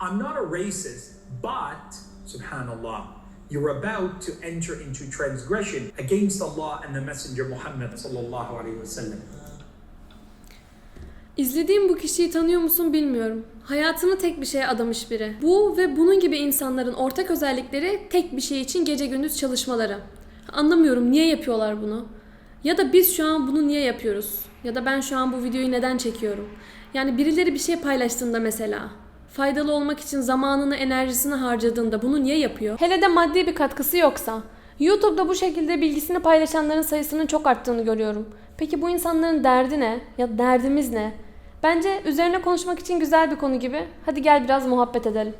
I'm not a racist, but, subhanallah, you're about to enter into transgression against Allah and the Messenger Muhammad sallallahu alaihi wasallam. İzlediğim bu kişiyi tanıyor musun bilmiyorum. Hayatını tek bir şeye adamış biri. Bu ve bunun gibi insanların ortak özellikleri tek bir şey için gece gündüz çalışmaları. Anlamıyorum niye yapıyorlar bunu? Ya da biz şu an bunu niye yapıyoruz? Ya da ben şu an bu videoyu neden çekiyorum? Yani birileri bir şey paylaştığında mesela faydalı olmak için zamanını, enerjisini harcadığında bunu niye yapıyor? Hele de maddi bir katkısı yoksa. YouTube'da bu şekilde bilgisini paylaşanların sayısının çok arttığını görüyorum. Peki bu insanların derdi ne? Ya derdimiz ne? Bence üzerine konuşmak için güzel bir konu gibi. Hadi gel biraz muhabbet edelim.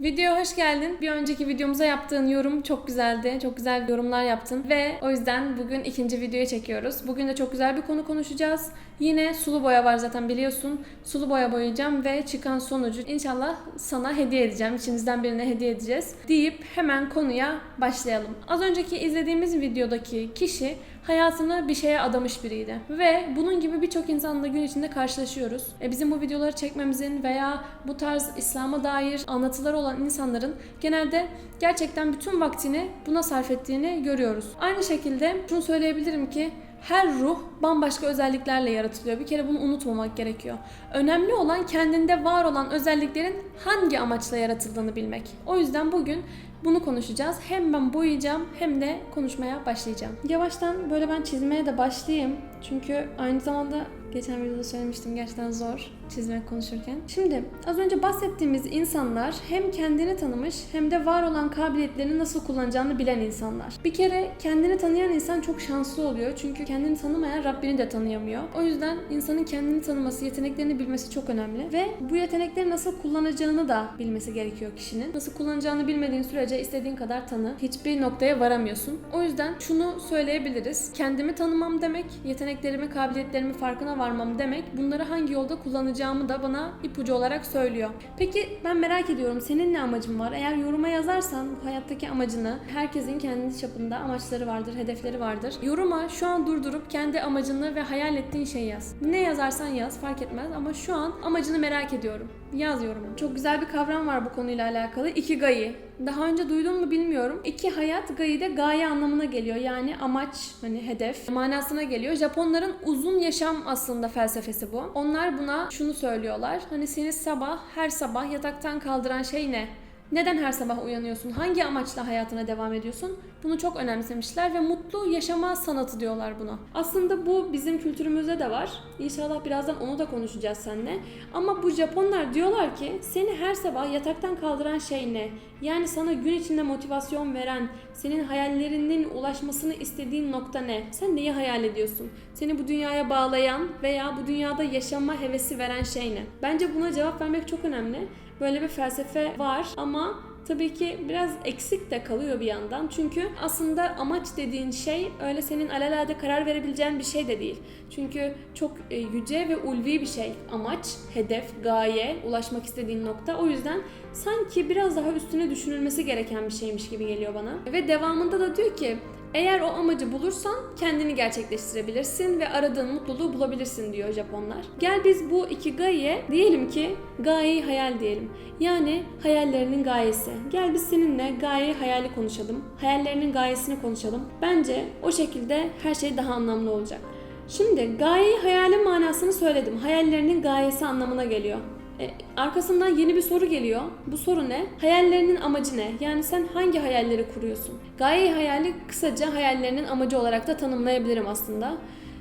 Videoya hoş geldin. Bir önceki videomuza yaptığın yorum çok güzeldi. Çok güzel yorumlar yaptın ve o yüzden bugün ikinci videoyu çekiyoruz. Bugün de çok güzel bir konu konuşacağız. Yine sulu boya var zaten biliyorsun. Sulu boya boyayacağım ve çıkan sonucu inşallah sana hediye edeceğim. İçinizden birine hediye edeceğiz. Deyip hemen konuya başlayalım. Az önceki izlediğimiz videodaki kişi hayatını bir şeye adamış biriydi. Ve bunun gibi birçok insanla gün içinde karşılaşıyoruz. E bizim bu videoları çekmemizin veya bu tarz İslam'a dair anlatıları olan insanların genelde gerçekten bütün vaktini buna sarf ettiğini görüyoruz. Aynı şekilde şunu söyleyebilirim ki her ruh bambaşka özelliklerle yaratılıyor. Bir kere bunu unutmamak gerekiyor. Önemli olan kendinde var olan özelliklerin hangi amaçla yaratıldığını bilmek. O yüzden bugün bunu konuşacağız. Hem ben boyayacağım hem de konuşmaya başlayacağım. Yavaştan böyle ben çizmeye de başlayayım. Çünkü aynı zamanda geçen videoda söylemiştim gerçekten zor çizmek konuşurken. Şimdi az önce bahsettiğimiz insanlar hem kendini tanımış hem de var olan kabiliyetlerini nasıl kullanacağını bilen insanlar. Bir kere kendini tanıyan insan çok şanslı oluyor. Çünkü kendini tanımayan Rabbini de tanıyamıyor. O yüzden insanın kendini tanıması, yeteneklerini bilmesi çok önemli. Ve bu yetenekleri nasıl kullanacağını da bilmesi gerekiyor kişinin. Nasıl kullanacağını bilmediğin sürece istediğin kadar tanı. Hiçbir noktaya varamıyorsun. O yüzden şunu söyleyebiliriz. Kendimi tanımam demek, yeteneklerimi, kabiliyetlerimi farkına varmam demek. Bunları hangi yolda kullanacağımı da bana ipucu olarak söylüyor. Peki ben merak ediyorum senin ne amacın var? Eğer yoruma yazarsan bu hayattaki amacını, herkesin kendi çapında amaçları vardır, hedefleri vardır. Yoruma şu an durdurup kendi amacını ve hayal ettiğin şeyi yaz. Ne yazarsan yaz fark etmez ama şu an amacını merak ediyorum. Yaz yorumu. Çok güzel bir kavram var bu konuyla alakalı. Ikigai. Daha önce duydun mu bilmiyorum. İki hayat gai de gaye anlamına geliyor. Yani amaç, hani hedef manasına geliyor. Japonların uzun yaşam aslında felsefesi bu. Onlar buna şunu söylüyorlar. Hani seni sabah, her sabah yataktan kaldıran şey ne? Neden her sabah uyanıyorsun? Hangi amaçla hayatına devam ediyorsun? Bunu çok önemsemişler ve mutlu yaşama sanatı diyorlar buna. Aslında bu bizim kültürümüzde de var. İnşallah birazdan onu da konuşacağız seninle. Ama bu Japonlar diyorlar ki seni her sabah yataktan kaldıran şey ne? Yani sana gün içinde motivasyon veren, senin hayallerinin ulaşmasını istediğin nokta ne? Sen neyi hayal ediyorsun? Seni bu dünyaya bağlayan veya bu dünyada yaşama hevesi veren şey ne? Bence buna cevap vermek çok önemli. Böyle bir felsefe var ama tabii ki biraz eksik de kalıyor bir yandan. Çünkü aslında amaç dediğin şey öyle senin alelade karar verebileceğin bir şey de değil. Çünkü çok e, yüce ve ulvi bir şey. Amaç, hedef, gaye, ulaşmak istediğin nokta. O yüzden sanki biraz daha üstüne düşünülmesi gereken bir şeymiş gibi geliyor bana. Ve devamında da diyor ki eğer o amacı bulursan kendini gerçekleştirebilirsin ve aradığın mutluluğu bulabilirsin diyor Japonlar. Gel biz bu iki gaye diyelim ki gayeyi hayal diyelim. Yani hayallerinin gayesi. Gel biz seninle gayeyi hayali konuşalım. Hayallerinin gayesini konuşalım. Bence o şekilde her şey daha anlamlı olacak. Şimdi gayeyi hayali manasını söyledim. Hayallerinin gayesi anlamına geliyor. E, arkasından yeni bir soru geliyor. Bu soru ne? Hayallerinin amacı ne? Yani sen hangi hayalleri kuruyorsun? Gaye hayali kısaca hayallerinin amacı olarak da tanımlayabilirim aslında.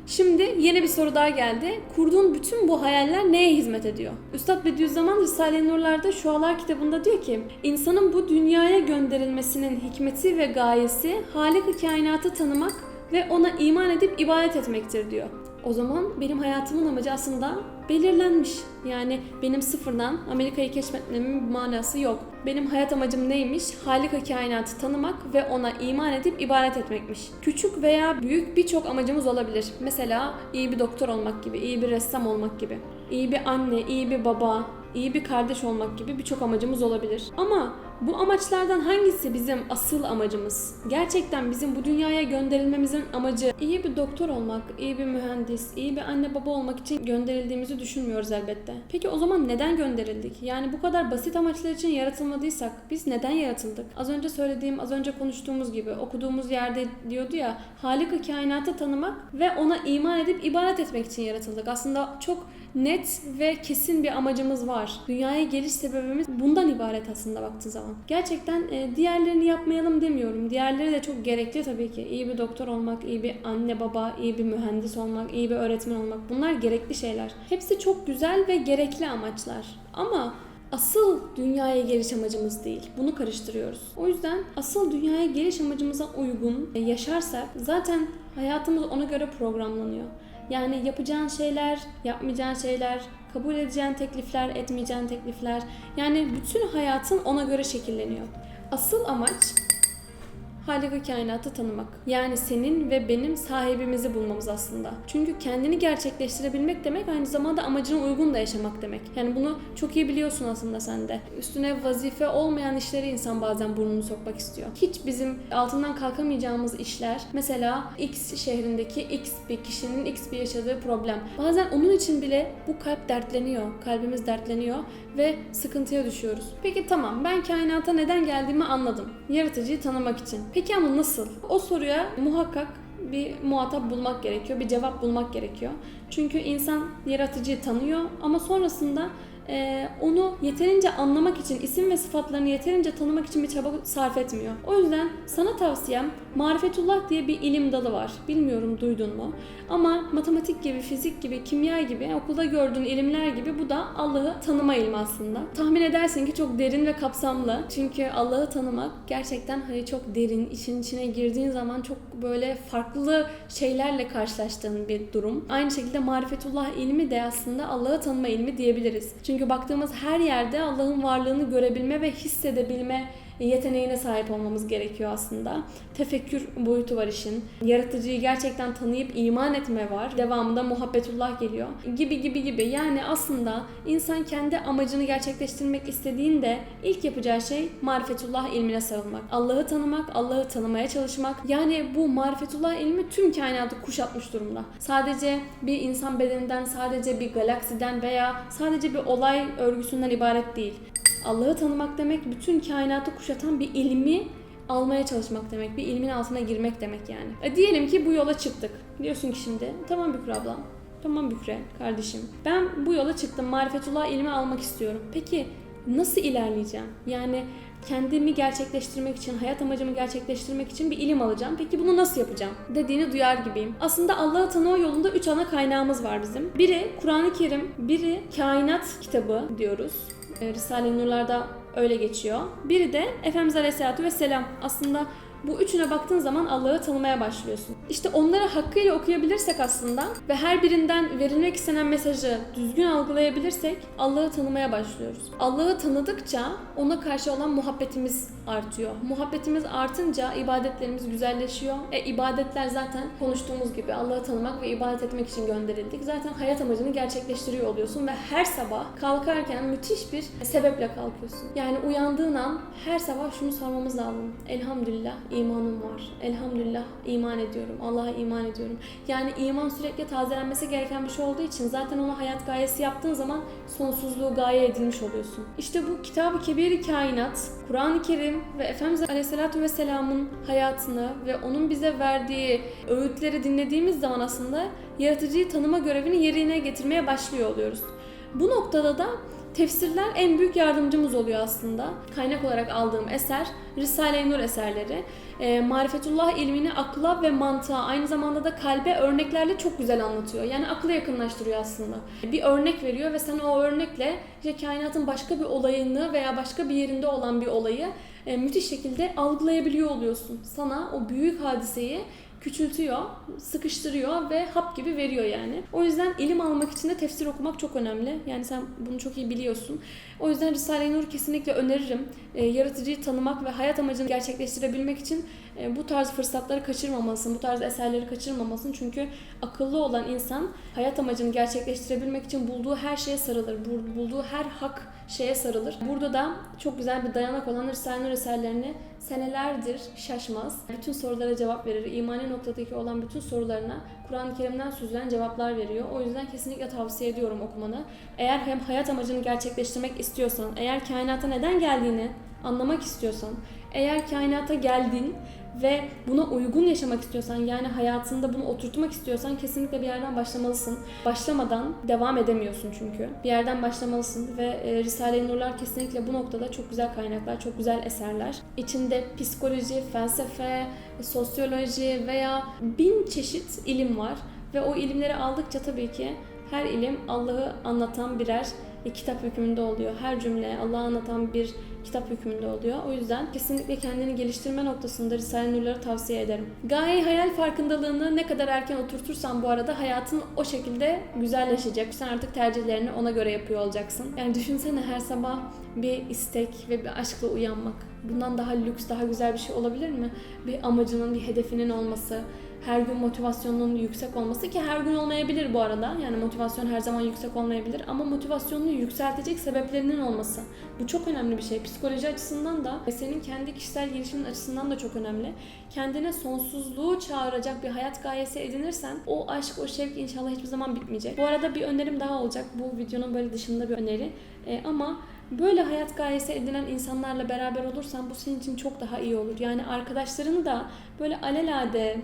Şimdi yeni bir soru daha geldi. Kurduğun bütün bu hayaller neye hizmet ediyor? Üstad Bediüzzaman Risale-i Nurlar'da Şualar kitabında diyor ki insanın bu dünyaya gönderilmesinin hikmeti ve gayesi Halik-i kainatı tanımak ve ona iman edip ibadet etmektir diyor. O zaman benim hayatımın amacı aslında belirlenmiş. Yani benim sıfırdan Amerika'yı keşfetmemin bir manası yok. Benim hayat amacım neymiş? Halika kainatı tanımak ve ona iman edip ibadet etmekmiş. Küçük veya büyük birçok amacımız olabilir. Mesela iyi bir doktor olmak gibi, iyi bir ressam olmak gibi, iyi bir anne, iyi bir baba, iyi bir kardeş olmak gibi birçok amacımız olabilir. Ama bu amaçlardan hangisi bizim asıl amacımız? Gerçekten bizim bu dünyaya gönderilmemizin amacı iyi bir doktor olmak, iyi bir mühendis, iyi bir anne baba olmak için gönderildiğimizi düşünmüyoruz elbette. Peki o zaman neden gönderildik? Yani bu kadar basit amaçlar için yaratılmadıysak biz neden yaratıldık? Az önce söylediğim, az önce konuştuğumuz gibi okuduğumuz yerde diyordu ya Halika kainatı tanımak ve ona iman edip ibadet etmek için yaratıldık. Aslında çok net ve kesin bir amacımız var. Dünyaya geliş sebebimiz bundan ibaret aslında baktığın zaman. Gerçekten e, diğerlerini yapmayalım demiyorum. Diğerleri de çok gerekli tabii ki. İyi bir doktor olmak, iyi bir anne baba, iyi bir mühendis olmak, iyi bir öğretmen olmak bunlar gerekli şeyler. Hepsi çok güzel ve gerekli amaçlar. Ama asıl dünyaya geliş amacımız değil. Bunu karıştırıyoruz. O yüzden asıl dünyaya geliş amacımıza uygun e, yaşarsak zaten hayatımız ona göre programlanıyor. Yani yapacağın şeyler, yapmayacağın şeyler, kabul edeceğin teklifler, etmeyeceğin teklifler. Yani bütün hayatın ona göre şekilleniyor. Asıl amaç Halika kainatı tanımak. Yani senin ve benim sahibimizi bulmamız aslında. Çünkü kendini gerçekleştirebilmek demek aynı zamanda amacına uygun da yaşamak demek. Yani bunu çok iyi biliyorsun aslında sen de. Üstüne vazife olmayan işleri insan bazen burnunu sokmak istiyor. Hiç bizim altından kalkamayacağımız işler mesela X şehrindeki X bir kişinin X bir yaşadığı problem. Bazen onun için bile bu kalp dertleniyor. Kalbimiz dertleniyor ve sıkıntıya düşüyoruz. Peki tamam ben kainata neden geldiğimi anladım. Yaratıcıyı tanımak için. Peki ama nasıl? O soruya muhakkak bir muhatap bulmak gerekiyor, bir cevap bulmak gerekiyor. Çünkü insan yaratıcıyı tanıyor ama sonrasında e, onu yeterince anlamak için, isim ve sıfatlarını yeterince tanımak için bir çaba sarf etmiyor. O yüzden sana tavsiyem Marifetullah diye bir ilim dalı var. Bilmiyorum duydun mu? Ama matematik gibi, fizik gibi, kimya gibi, okulda gördüğün ilimler gibi bu da Allah'ı tanıma ilmi aslında. Tahmin edersin ki çok derin ve kapsamlı. Çünkü Allah'ı tanımak gerçekten hani çok derin, işin içine girdiğin zaman çok böyle farklı şeylerle karşılaştığın bir durum. Aynı şekilde marifetullah ilmi de aslında Allah'ı tanıma ilmi diyebiliriz. Çünkü baktığımız her yerde Allah'ın varlığını görebilme ve hissedebilme yeteneğine sahip olmamız gerekiyor aslında. Tefekkür boyutu var işin. Yaratıcıyı gerçekten tanıyıp iman etme var. Devamında muhabbetullah geliyor. Gibi gibi gibi. Yani aslında insan kendi amacını gerçekleştirmek istediğinde ilk yapacağı şey marifetullah ilmine sarılmak. Allah'ı tanımak, Allah'ı tanımaya çalışmak. Yani bu marifetullah ilmi tüm kainatı kuşatmış durumda. Sadece bir insan bedeninden, sadece bir galaksiden veya sadece bir olay örgüsünden ibaret değil. Allah'ı tanımak demek bütün kainatı kuşatan bir ilmi almaya çalışmak demek. Bir ilmin altına girmek demek yani. E diyelim ki bu yola çıktık. Diyorsun ki şimdi tamam Bükra ablam. Tamam Bükre kardeşim. Ben bu yola çıktım. Marifetullah ilmi almak istiyorum. Peki nasıl ilerleyeceğim? Yani kendimi gerçekleştirmek için, hayat amacımı gerçekleştirmek için bir ilim alacağım. Peki bunu nasıl yapacağım? Dediğini duyar gibiyim. Aslında Allah'ı tanıma yolunda üç ana kaynağımız var bizim. Biri Kur'an-ı Kerim, biri kainat kitabı diyoruz. Risale-i Nurlar'da öyle geçiyor. Biri de Efendimiz Aleyhisselatü Vesselam. Aslında bu üçüne baktığın zaman Allah'ı tanımaya başlıyorsun. İşte onları hakkıyla okuyabilirsek aslında ve her birinden verilmek istenen mesajı düzgün algılayabilirsek Allah'ı tanımaya başlıyoruz. Allah'ı tanıdıkça ona karşı olan muhabbetimiz artıyor. Muhabbetimiz artınca ibadetlerimiz güzelleşiyor. E ibadetler zaten konuştuğumuz gibi Allah'ı tanımak ve ibadet etmek için gönderildik. Zaten hayat amacını gerçekleştiriyor oluyorsun ve her sabah kalkarken müthiş bir sebeple kalkıyorsun. Yani uyandığın an her sabah şunu sormamız lazım. Elhamdülillah imanım var. Elhamdülillah iman ediyorum. Allah'a iman ediyorum. Yani iman sürekli tazelenmesi gereken bir şey olduğu için zaten onu hayat gayesi yaptığın zaman sonsuzluğu gaye edilmiş oluyorsun. İşte bu Kitab-ı Kebir-i Kainat, Kur'an-ı Kerim ve Efendimiz Aleyhisselatü Vesselam'ın hayatını ve onun bize verdiği öğütleri dinlediğimiz zaman aslında yaratıcıyı tanıma görevini yerine getirmeye başlıyor oluyoruz. Bu noktada da Tefsirler en büyük yardımcımız oluyor aslında. Kaynak olarak aldığım eser Risale-i Nur eserleri. E, marifetullah ilmini akla ve mantığa aynı zamanda da kalbe örneklerle çok güzel anlatıyor. Yani akla yakınlaştırıyor aslında. Bir örnek veriyor ve sen o örnekle işte kainatın başka bir olayını veya başka bir yerinde olan bir olayı e, müthiş şekilde algılayabiliyor oluyorsun. Sana o büyük hadiseyi küçültüyor, sıkıştırıyor ve hap gibi veriyor yani. O yüzden ilim almak için de tefsir okumak çok önemli. Yani sen bunu çok iyi biliyorsun. O yüzden Risale-i Nur kesinlikle öneririm. E, yaratıcıyı tanımak ve hayat amacını gerçekleştirebilmek için e, bu tarz fırsatları kaçırmamalısın, bu tarz eserleri kaçırmamalısın. Çünkü akıllı olan insan hayat amacını gerçekleştirebilmek için bulduğu her şeye sarılır. bul- Bulduğu her hak şeye sarılır. Burada da çok güzel bir dayanak olan Risale-i Nur eserlerini senelerdir şaşmaz. Bütün sorulara cevap verir. İmani noktadaki olan bütün sorularına Kur'an-ı Kerim'den süzülen cevaplar veriyor. O yüzden kesinlikle tavsiye ediyorum okumanı. Eğer hem hayat amacını gerçekleştirmek istiyorsan, eğer kainata neden geldiğini anlamak istiyorsan, eğer kainata geldin ve buna uygun yaşamak istiyorsan yani hayatında bunu oturtmak istiyorsan kesinlikle bir yerden başlamalısın. Başlamadan devam edemiyorsun çünkü. Bir yerden başlamalısın ve e, Risale-i Nurlar kesinlikle bu noktada çok güzel kaynaklar, çok güzel eserler. İçinde psikoloji, felsefe, sosyoloji veya bin çeşit ilim var ve o ilimleri aldıkça tabii ki her ilim Allah'ı anlatan birer e, kitap hükmünde oluyor. Her cümle Allah'ı anlatan bir kitap hükmünde oluyor. O yüzden kesinlikle kendini geliştirme noktasında Risale-i Nur'ları tavsiye ederim. Gaye hayal farkındalığını ne kadar erken oturtursan bu arada hayatın o şekilde güzelleşecek. Sen artık tercihlerini ona göre yapıyor olacaksın. Yani düşünsene her sabah bir istek ve bir aşkla uyanmak. Bundan daha lüks, daha güzel bir şey olabilir mi? Bir amacının, bir hedefinin olması, her gün motivasyonunun yüksek olması ki her gün olmayabilir bu arada. Yani motivasyon her zaman yüksek olmayabilir ama motivasyonunu yükseltecek sebeplerinin olması. Bu çok önemli bir şey. Psikoloji açısından da ve senin kendi kişisel gelişimin açısından da çok önemli. Kendine sonsuzluğu çağıracak bir hayat gayesi edinirsen o aşk, o şevk inşallah hiçbir zaman bitmeyecek. Bu arada bir önerim daha olacak. Bu videonun böyle dışında bir öneri. Ee, ama Böyle hayat gayesi edinen insanlarla beraber olursan bu senin için çok daha iyi olur. Yani arkadaşlarını da böyle alelade,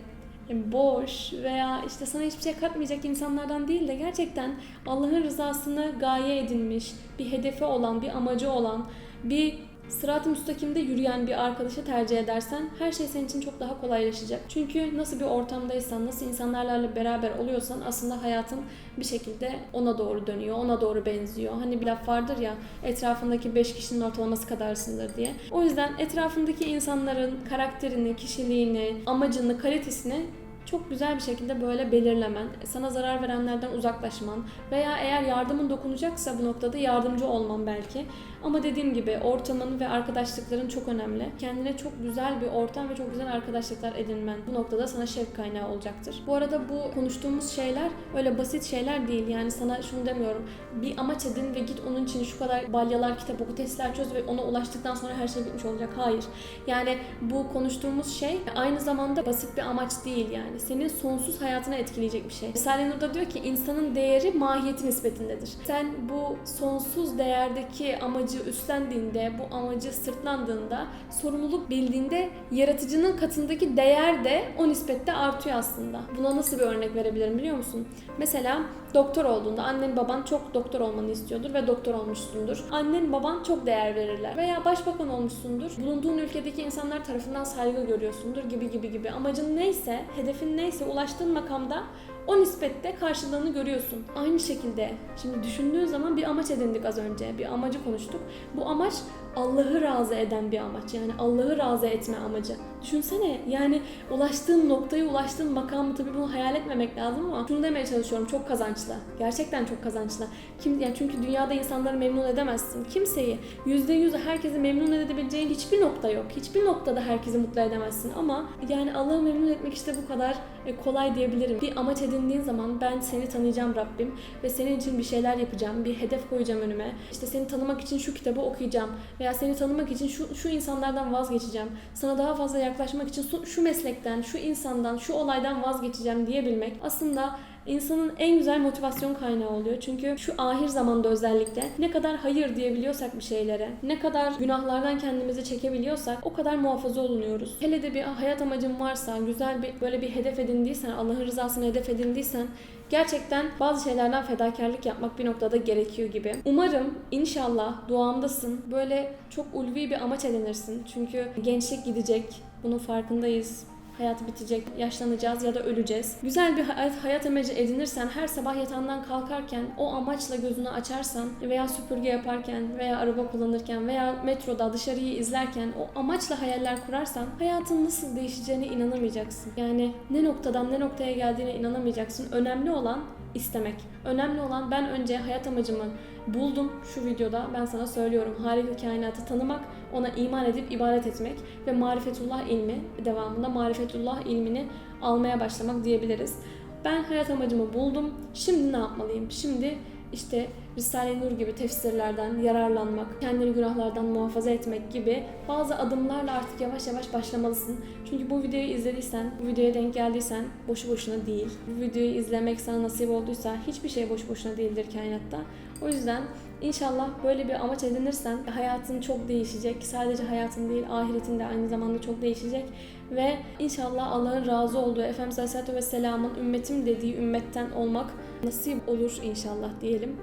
boş veya işte sana hiçbir şey katmayacak insanlardan değil de gerçekten Allah'ın rızasını gaye edinmiş, bir hedefi olan, bir amacı olan, bir sırat-ı müstakimde yürüyen bir arkadaşı tercih edersen her şey senin için çok daha kolaylaşacak. Çünkü nasıl bir ortamdaysan, nasıl insanlarla beraber oluyorsan aslında hayatın bir şekilde ona doğru dönüyor, ona doğru benziyor. Hani bir laf vardır ya etrafındaki 5 kişinin ortalaması kadarsındır diye. O yüzden etrafındaki insanların karakterini, kişiliğini, amacını, kalitesini çok güzel bir şekilde böyle belirlemen, sana zarar verenlerden uzaklaşman veya eğer yardımın dokunacaksa bu noktada yardımcı olman belki. Ama dediğim gibi ortamın ve arkadaşlıkların çok önemli. Kendine çok güzel bir ortam ve çok güzel arkadaşlıklar edinmen bu noktada sana şevk kaynağı olacaktır. Bu arada bu konuştuğumuz şeyler öyle basit şeyler değil. Yani sana şunu demiyorum. Bir amaç edin ve git onun için şu kadar balyalar, kitap oku, testler çöz ve ona ulaştıktan sonra her şey bitmiş olacak. Hayır. Yani bu konuştuğumuz şey aynı zamanda basit bir amaç değil yani. Senin sonsuz hayatına etkileyecek bir şey. Risale-i Nur'da diyor ki insanın değeri mahiyeti nispetindedir. Sen bu sonsuz değerdeki amacı üstlendiğinde, bu amacı sırtlandığında, sorumluluk bildiğinde yaratıcının katındaki değer de o nispette artıyor aslında. Buna nasıl bir örnek verebilirim biliyor musun? Mesela doktor olduğunda annen baban çok doktor olmanı istiyordur ve doktor olmuşsundur. Annen baban çok değer verirler. Veya başbakan olmuşsundur. Bulunduğun ülkedeki insanlar tarafından saygı görüyorsundur gibi gibi gibi. Amacın neyse, hedefin neyse ulaştığın makamda o nispette karşılığını görüyorsun. Aynı şekilde şimdi düşündüğün zaman bir amaç edindik az önce. Bir amacı konuştuk. Bu amaç Allah'ı razı eden bir amaç. Yani Allah'ı razı etme amacı. Düşünsene yani ulaştığın noktaya ulaştığın makamı tabii bunu hayal etmemek lazım ama şunu demeye çalışıyorum çok kazançlı. Gerçekten çok kazançlı. Kim yani çünkü dünyada insanları memnun edemezsin. Kimseyi yüzde yüz herkesi memnun edebileceğin hiçbir nokta yok. Hiçbir noktada herkesi mutlu edemezsin ama yani Allah'ı memnun etmek işte bu kadar e, kolay diyebilirim. Bir amaç edindiğin zaman ben seni tanıyacağım Rabbim ve senin için bir şeyler yapacağım, bir hedef koyacağım önüme. İşte seni tanımak için şu kitabı okuyacağım veya seni tanımak için şu, şu insanlardan vazgeçeceğim. Sana daha fazla yaklaşmak için şu, şu meslekten, şu insandan, şu olaydan vazgeçeceğim diyebilmek aslında insanın en güzel motivasyon kaynağı oluyor. Çünkü şu ahir zamanda özellikle ne kadar hayır diyebiliyorsak bir şeylere, ne kadar günahlardan kendimizi çekebiliyorsak o kadar muhafaza olunuyoruz. Hele de bir hayat amacın varsa, güzel bir böyle bir hedef edindiysen, Allah'ın rızasını hedef edindiysen gerçekten bazı şeylerden fedakarlık yapmak bir noktada gerekiyor gibi. Umarım inşallah duamdasın. Böyle çok ulvi bir amaç edinirsin. Çünkü gençlik gidecek. Bunun farkındayız. Hayat bitecek, yaşlanacağız ya da öleceğiz. Güzel bir hayat, hayat amacı edinirsen, her sabah yatağından kalkarken o amaçla gözünü açarsan veya süpürge yaparken veya araba kullanırken veya metroda dışarıyı izlerken o amaçla hayaller kurarsan hayatın nasıl değişeceğine inanamayacaksın. Yani ne noktadan ne noktaya geldiğine inanamayacaksın. Önemli olan istemek. Önemli olan ben önce hayat amacımı buldum şu videoda ben sana söylüyorum. Harika kainatı tanımak, ona iman edip ibadet etmek ve marifetullah ilmi devamında marifetullah ilmini almaya başlamak diyebiliriz. Ben hayat amacımı buldum. Şimdi ne yapmalıyım? Şimdi işte Risale-i Nur gibi tefsirlerden yararlanmak, kendini günahlardan muhafaza etmek gibi bazı adımlarla artık yavaş yavaş başlamalısın. Çünkü bu videoyu izlediysen, bu videoya denk geldiysen boşu boşuna değil. Bu videoyu izlemek sana nasip olduysa hiçbir şey boşu boşuna değildir kainatta. O yüzden inşallah böyle bir amaç edinirsen hayatın çok değişecek. Sadece hayatın değil, ahiretin de aynı zamanda çok değişecek. Ve inşallah Allah'ın razı olduğu Efendimiz Aleyhisselatü Vesselam'ın ümmetim dediği ümmetten olmak nasip olur inşallah diyelim.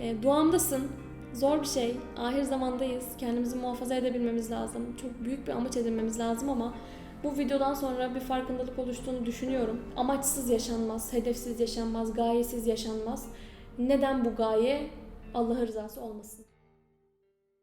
E, duamdasın. Zor bir şey. Ahir zamandayız. Kendimizi muhafaza edebilmemiz lazım. Çok büyük bir amaç edinmemiz lazım ama bu videodan sonra bir farkındalık oluştuğunu düşünüyorum. Amaçsız yaşanmaz, hedefsiz yaşanmaz, gayesiz yaşanmaz. Neden bu gaye? Allah'ın rızası olmasın.